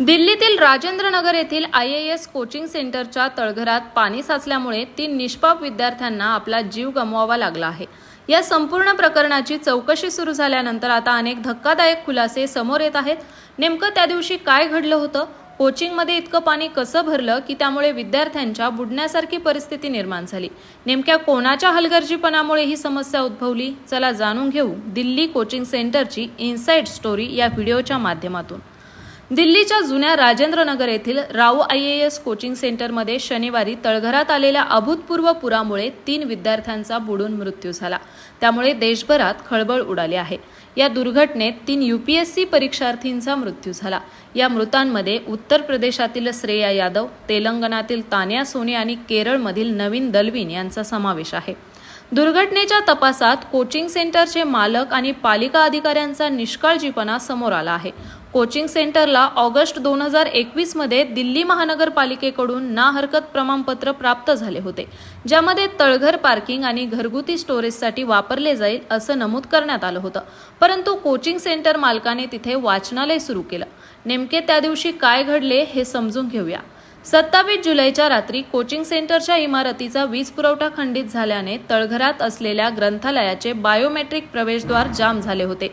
दिल्लीतील राजेंद्रनगर येथील I A S coaching सेंटरच्या तळघरात पाणी साचल्यामुळे तीन निष्पाप विद्यार्थ्यांना आपला जीव गमवावा लागला आहे. या संपूर्ण प्रकरणाची चौकशी सुरू झाल्यानंतर आता अनेक धक्कादायक खुलासे समोर येत आहेत. नेमकं त्या दिवशी काय घडलं होतं? कोचिंगमध्ये इतकं पाणी कसं भरलं की त्यामुळे विद्यार्थ्यांच्या बुडण्यासारखी परिस्थिती निर्माण झाली? नेमक्या कोणाच्या हलगर्जीपणामुळे ही समस्या उद्भवली? चला जाणून घेऊ दिल्ली कोचिंग सेंटरची इनसाइड स्टोरी या व्हिडिओच्या माध्यमातून. दिल्लीच्या जुन्या राजेंद्रनगर येथील Rau I A S coaching सेंटरमध्ये शनिवारी तळघरात आलेल्या अभूतपूर्व पुरामुळे तीन विद्यार्थ्यांचा बुडून मृत्यू झाला. त्यामुळे देशभरात खळबळ उडाली आहे. या दुर्घटनेत तीन यू पी एस सी परीक्षार्थींचा मृत्यू झाला. या मृतांमध्ये उत्तर प्रदेशातील श्रेया यादव तेलंगणातील तान्या सोने आणि केरळमधील नवीन दलवीन यांचा समावेश आहे. दुर्घटनेच्या तपासात कोचिंग सेंटरचे मालक आणि पालिका अधिकाऱ्यांचा निष्काळजीपणा समोर आला आहे. कोचिंग सेंटरला ऑगस्ट दोन हजार एकवीसमध्ये दिल्ली महानगरपालिकेकडून ना हरकत प्रमाणपत्र प्राप्त झाले होते ज्यामध्ये तळघर पार्किंग आणि घरगुती स्टोरेजसाठी वापरले जाईल असं नमूद करण्यात आलं होतं. परंतु कोचिंग सेंटर मालकाने तिथे वाचनालय सुरू केलं. नेमके त्या दिवशी काय घडले हे समजून घेऊया. सत्तावीस जुलैच्या रात्री कोचिंग सेंटरच्या इमारतीचा वीज पुरवठा खंडित झाल्याने तळघरात असलेल्या ग्रंथालयाचे बायोमेट्रिक प्रवेशद्वार जाम झाले होते.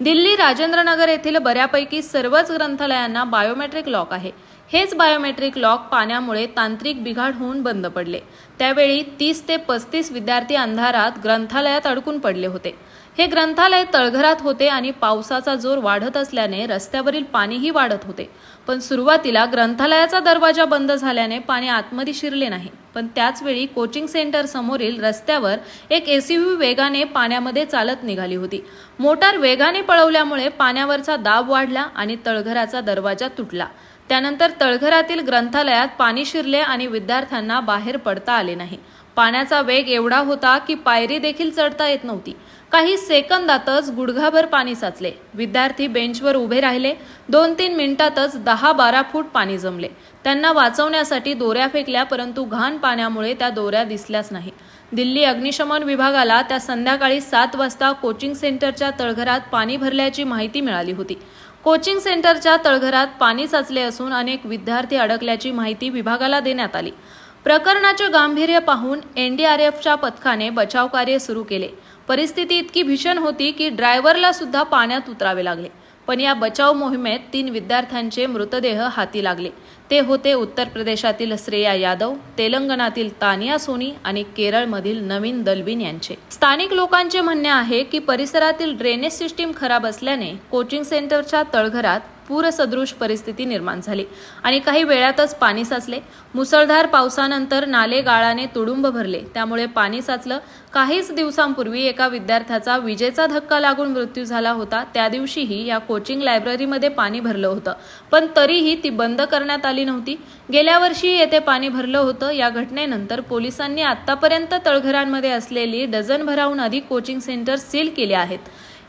दिल्ली राजेंद्रनगर येथील बऱ्यापैकी सर्वच ग्रंथालयांना बायोमेट्रिक लॉक आहे. हेच बायोमेट्रिक लॉक पाण्यामुळे तांत्रिक बिघाड होऊन बंद पडले. त्यावेळी तीस ते पस्तीस विद्यार्थी अंधारात ग्रंथालयात अडकून पडले होते. हे ग्रंथालय तळघरात होते आणि पावसाचा जोर वाढत असल्याने रस्त्यावरील पाणीही वाढत होते. पण सुरुवातीला ग्रंथालयाचा दरवाजा बंद झाल्याने पाणी आतमध्ये शिरले नाही. पण त्याचवेळी कोचिंग सेंटर समोरील रस्त्यावर एक एसयूव्ही वेगाने पाण्यामध्ये चालत निघाली होती. मोटार वेगाने पळवल्यामुळे पाण्यावरचा दाब वाढला आणि तळघराचा दरवाजा तुटला. त्यानंतर तळघरातील ग्रंथालयात पाणी शिरले आणि विद्यार्थ्यांना बाहेर पडता आले नाही. पाण्याचा वेग एवढा होता की पायरी देखील चढता येत नव्हती. काही सेकंदातच गुडघाभर पाणी साचले. विद्यार्थी बेंचवर उभे राहिले. दोन तीन मिनिटातच दहा बारा फूट पाणी जमले. त्यांना वाचवण्यासाठी दोऱ्या फेकल्या परंतु घाण पाण्यामुळे त्या दोऱ्या दिसल्याच नाही. दिल्ली अग्निशमन विभागाला त्या संध्याकाळी सात वाजता कोचिंग सेंटरच्या तळघरात पाणी भरल्याची माहिती मिळाली होती. कोचिंग सेंटरच्या तळघरात पाणी साचले असून अनेक विद्यार्थी अडकल्याची माहिती विभागाला देण्यात आली. प्रकरणाचे गांभीर्य पाहून एनडीआरएफच्या पथकाने बचावकार्य सुरू केले. परिस्थिती इतकी भीषण होती की ड्रायव्हरला सुद्धा पाण्यात उतरावे लागले. पण या बचाव मोहिमेत तीन विद्यार्थ्यांचे मृतदेह हाती लागले. ते होते उत्तर प्रदेशातील श्रेया यादव तेलंगणातील तानिया सोनी आणि केरळमधील नवीन दलबीन यांचे. स्थानिक लोकांचे म्हणणे आहे की परिसरातील ड्रेनेज सिस्टीम खराब असल्याने कोचिंग सेंटरच्या तळघरात पूरसदृश परिस्थिती निर्माण झाली. आणि काही वेळातच पाणी साचले. मुसळधार पावसानंतर नाले गाळाने तुडुंब भरले. त्यामुळे पाणी साचलं. काहीच दिवसांपूर्वी एका विद्यार्थ्याचा विजेचा धक्का लागून मृत्यू झाला होता. त्या दिवशीही या कोचिंग लायब्ररीमध्ये पाणी भरलं होतं. पण तरीही ती बंद करण्यात आली नव्हती. गेल्या वर्षी येथे पाणी भरलं होतं. या घटनेनंतर पोलिसांनी आतापर्यंत तळघरांमध्ये असलेली डझनभराहून अधिक कोचिंग सेंटर सील केले आहेत.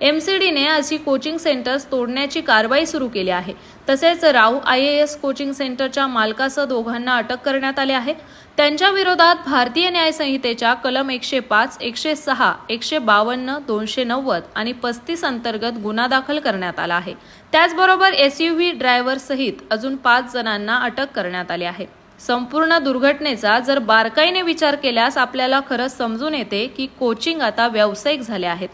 एम सी डीने अशी कोचिंग सेंटर्स तोडण्याची कारवाई सुरू केली आहे. तसेच Rau I A S coaching सेंटरच्या मालकासह दोघांना अटक करण्यात आले आहे. त्यांच्या विरोधात भारतीय न्याय संहितेच्या कलम एकशे पाच एकशे सहा एकशे बावन्न दोनशे नव्वद आणि पस्तीस अंतर्गत गुन्हा दाखल करण्यात आला आहे. त्याचबरोबर एस यू ड्रायव्हर सहित अजून पाच जणांना अटक करण्यात आली आहे. संपूर्ण दुर्घटनेचा जर बारकाईने विचार केल्यास आपल्याला खरंच समजून येते की कोचिंग आता व्यावसायिक झाले आहेत.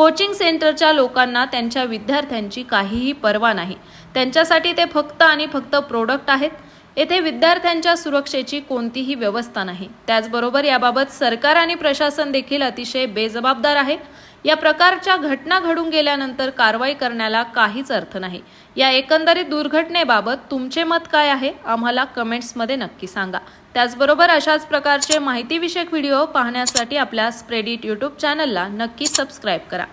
कोचिंग सेंटरच्या लोकांना त्यांच्या विद्यार्थ्यांची काहीही पर्वा नाही. त्यांच्यासाठी ते फक्त आणि फक्त प्रोडक्ट आहेत. येथे विद्यार्थ्यांच्या सुरक्षेची कोणतीही व्यवस्था नाही. त्याचबरोबर याबाबत सरकार आणि प्रशासन देखील अतिशय बेजबाबदार आहे. या प्रकारच्या घटना घडून गेल्यानंतर कारवाई करण्याला काहीच अर्थ नाही. या एकंदरीत दुर्घटनेबाबत तुमचे मत काय आहे आम्हाला कमेंट्समध्ये नक्की सांगा. त्याचबरोबर अशाच प्रकारचे माहितीविषयक व्हिडिओ पाहण्यासाठी आपल्या स्प्रेडिट यूट्यूब चॅनलला नक्की सबस्क्राईब करा.